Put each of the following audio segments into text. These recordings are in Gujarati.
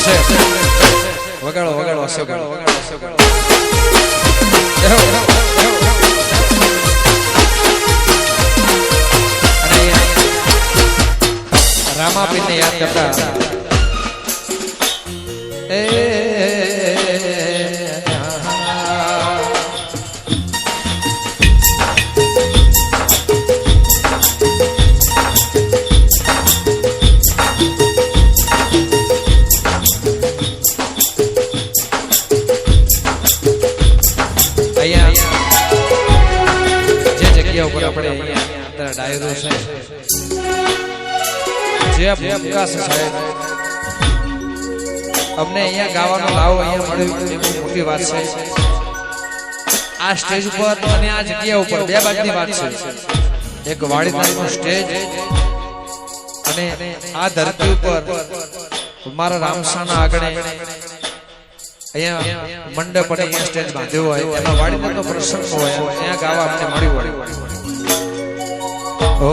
હશે વગાડો વગાડો હશે વગાડો વગાડો રામાપીરને યાદ કરતા. એ જગ્યા ઉપર આપણે ડાયરો છે અમને અહીંયા ગાવાનો લાવો અહીંયા મળ્યો. બહુ મોટી વાત છે. આ સ્ટેજ ઉપર અને આ જગ્યા ઉપર બે બાજુની વાત છે. એક વાડીદારનું સ્ટેજ અને આ ધરતી ઉપર મારા રામસાના આગળ અહીંયા મંડપ અને અહીંયા સ્ટેજ બાંધ્યો હોય. એમાં વાડીદારનો પ્રસંગ હોય. ત્યાં ગાવા અમને મળ્યું હોય. ઓ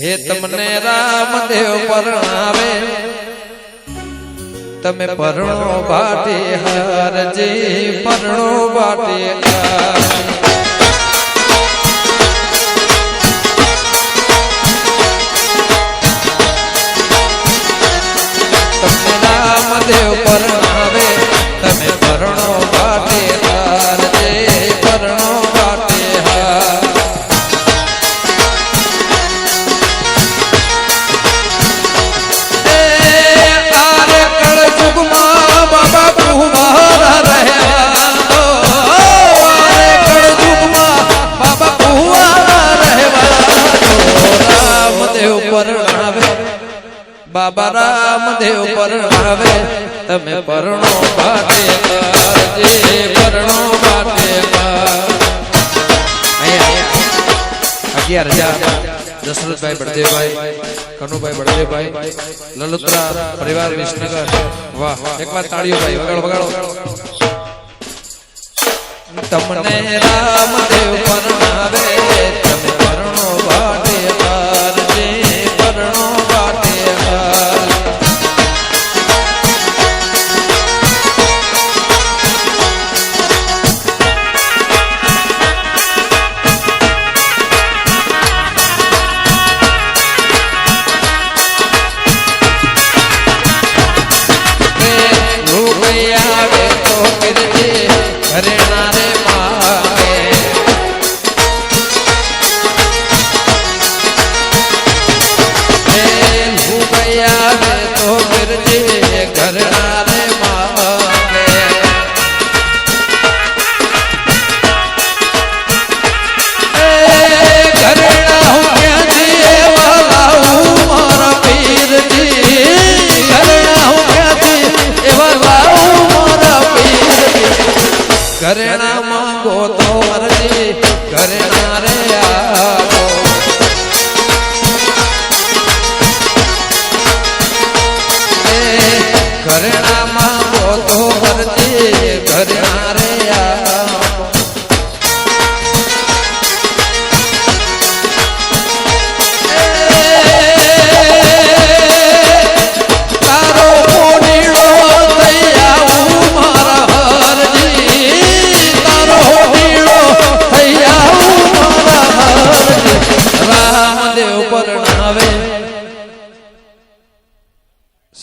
હે તમને રામદેવ પરણાવે. તમે પરણો બાટે હરજી પરણો બાટે હાર. પરણાવે બાબા રામદેવ પરણાવે તમે પરણો બાટે કરજે પરણો બાટે અગિયાર હજાર દશરથભાઈ બળદેવભાઈ, કનુભાઈ બળદેવભાઈ, લલુત્રા પરિવાર વિસનગર. વાહ એકવાર તાળીઓ ભાઈ, વગાડો વગાડો. તમને રામદેવ પરણાવે हरे પીરજી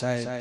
સાહેબ